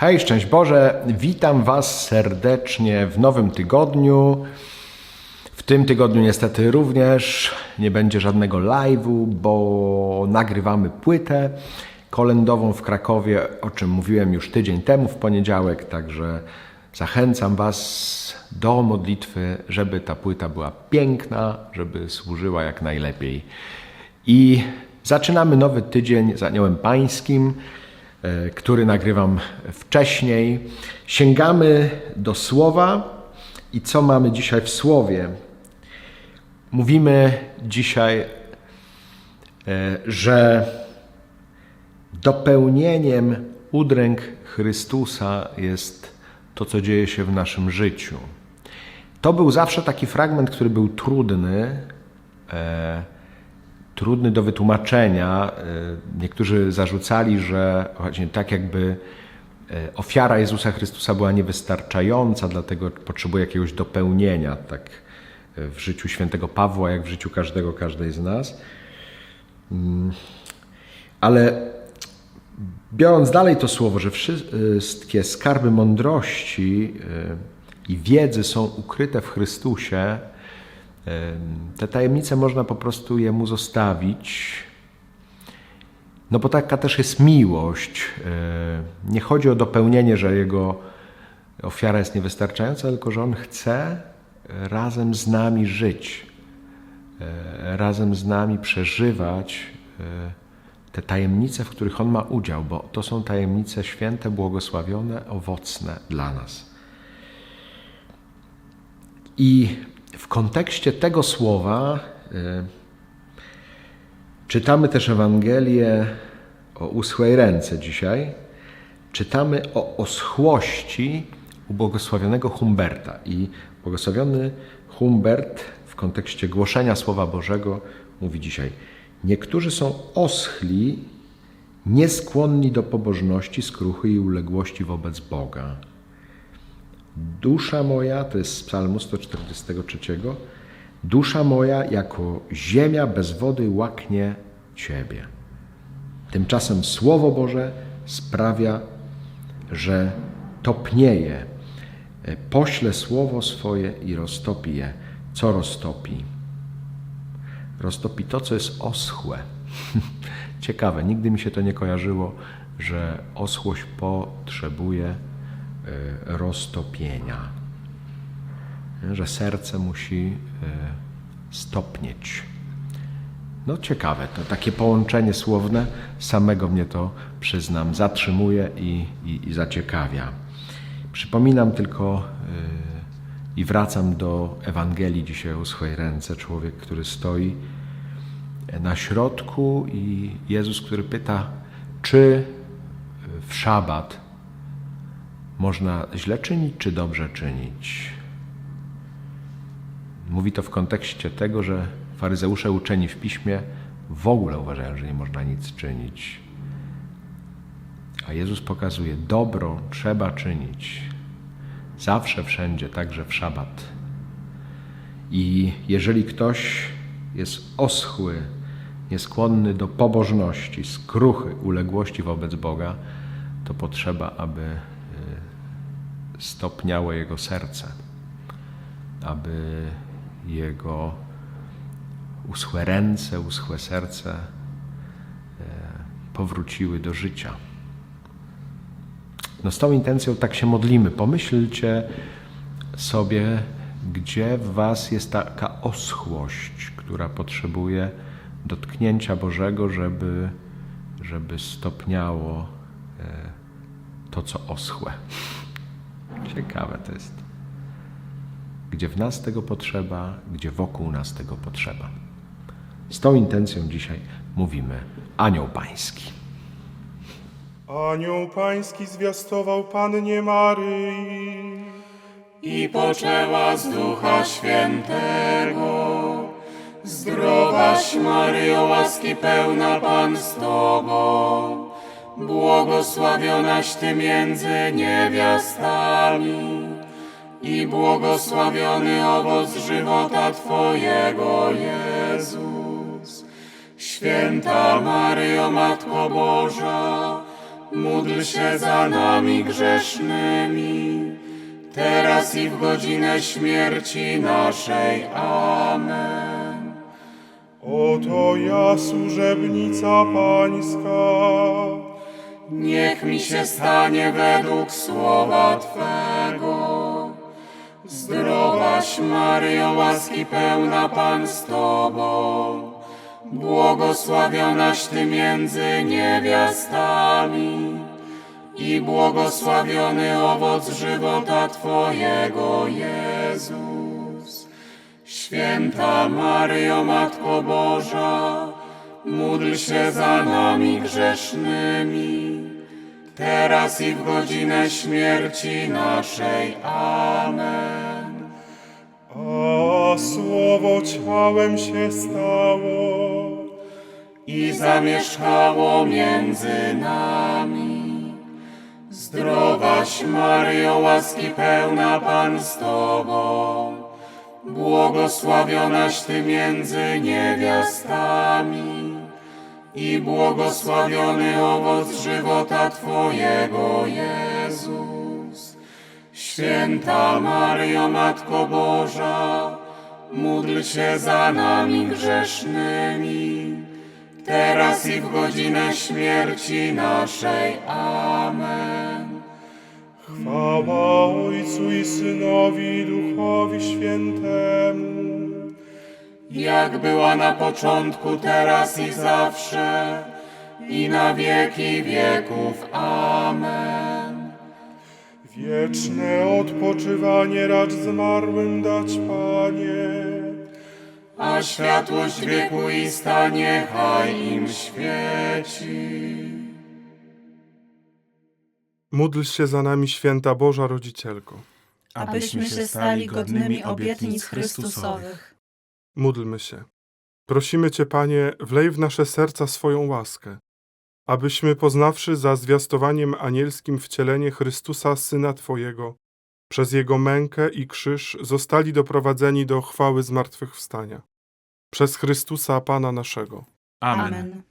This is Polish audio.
Hej, szczęść Boże, witam Was serdecznie w nowym tygodniu. W tym tygodniu niestety również nie będzie żadnego live'u, bo nagrywamy płytę kolędową w Krakowie, o czym mówiłem już tydzień temu w poniedziałek, także zachęcam Was do modlitwy, żeby ta płyta była piękna, żeby służyła jak najlepiej. I zaczynamy nowy tydzień z Aniołem Pańskim, który nagrywam wcześniej. Sięgamy do Słowa i co mamy dzisiaj w Słowie? Mówimy dzisiaj, e, że dopełnieniem udręk Chrystusa jest to, co dzieje się w naszym życiu. To był zawsze taki fragment, który był trudny, e, trudny do wytłumaczenia. E, niektórzy zarzucali, że właśnie tak jakby e, ofiara Jezusa Chrystusa była niewystarczająca, dlatego potrzebuje jakiegoś dopełnienia, tak e, w życiu świętego Pawła, jak w życiu każdego, każdej z nas. Mm, Ale biorąc dalej to słowo, że wszystkie skarby mądrości i wiedzy są ukryte w Chrystusie, te tajemnice można po prostu Jemu zostawić. No bo taka też jest miłość. Nie chodzi o dopełnienie, że Jego ofiara jest niewystarczająca, tylko że On chce razem z nami żyć, e, razem z nami przeżywać e, te tajemnice, w których On ma udział, bo to są tajemnice święte, błogosławione, owocne dla nas. I w kontekście tego słowa y, czytamy też Ewangelię o uschłej ręce dzisiaj. Czytamy o oschłości u błogosławionego Humberta. I błogosławiony Humbert w kontekście głoszenia Słowa Bożego mówi dzisiaj: Niektórzy są oschli, nieskłonni do pobożności, skruchy i uległości wobec Boga. Dusza moja, to jest z Psalmu 143, dusza moja jako ziemia bez wody łaknie Ciebie. Tymczasem Słowo Boże sprawia, że topnieje. Pośle Słowo swoje i roztopi je. Co roztopi? Roztopi to, co jest oschłe. Ciekawe, nigdy mi się to nie kojarzyło, że oschłość potrzebuje roztopienia. Że serce musi e, stopnieć. No ciekawe, to takie połączenie słowne samego mnie to, przyznam, zatrzymuje i, i, i zaciekawia. Przypominam tylko yy, i wracam do Ewangelii dzisiaj o swojej ręce. Człowiek, który stoi na środku i Jezus, który pyta, czy w szabat można źle czynić, czy dobrze czynić. Mówi to w kontekście tego, że faryzeusze uczeni w piśmie w ogóle uważają, że nie można nic czynić. A Jezus pokazuje, dobro trzeba czynić. Zawsze, wszędzie, także w szabat. I jeżeli ktoś jest oschły, nieskłonny do pobożności, skruchy, uległości wobec Boga, to potrzeba, aby stopniało jego serce, aby jego uschłe ręce, uschłe serce e, powróciły do życia. No z tą intencją tak się modlimy. Pomyślcie sobie, gdzie w Was jest taka oschłość, która potrzebuje dotknięcia Bożego, żeby, żeby stopniało e, to, co oschłe. Ciekawe to jest. Gdzie w nas tego potrzeba, gdzie wokół nas tego potrzeba. Z tą intencją dzisiaj mówimy Anioł Pański. Anioł pański zwiastował Pannie Maryi. i poczęła z Ducha Świętego. Zdrowaś Maryjo, łaski pełna Pan z Tobą, błogosławionaś Ty między niewiastami i błogosławiony owoc żywota Twojego, Jezus. Święta Maryjo, Matko Boża, módl się za nami grzesznymi, teraz i w godzinę śmierci naszej. Amen. Oto ja, służebnica Pańska. Niech mi się stanie według słowa Twego. Zdrowaś Maryjo, łaski pełna Pan z Tobą, błogosławionaś Ty między niewiastami i błogosławiony owoc żywota Twojego, Jezus. Święta Maryjo, Matko Boża, módl się za nami grzesznymi, teraz i w godzinę śmierci naszej. Amen. A słowo ciałem się stało. I zamieszkało między nami. Zdrowaś Maryjo, łaski pełna Pan z Tobą, błogosławionaś Ty między niewiastami i błogosławiony owoc żywota Twojego, Jezus. Święta Maryjo, Matko Boża, módl się za nami grzesznymi, teraz i w godzinę śmierci naszej. Amen. Chwała Ojcu i Synowi i Duchowi Świętemu. Jak była na początku, teraz i zawsze, i na wieki wieków. Amen. Wieczne odpoczywanie racz zmarłym dać, Panie. A światłość wieku i stanie niechaj im świeci. Módl się za nami, święta Boża Rodzicielko. abyśmy się stali godnymi obietnic Chrystusowych. Módlmy się. Prosimy Cię, Panie, wlej w nasze serca swoją łaskę, abyśmy poznawszy za zwiastowaniem anielskim wcielenie Chrystusa, Syna Twojego, przez Jego mękę i krzyż zostali doprowadzeni do chwały zmartwychwstania. Przez Chrystusa, Pana naszego. Amen.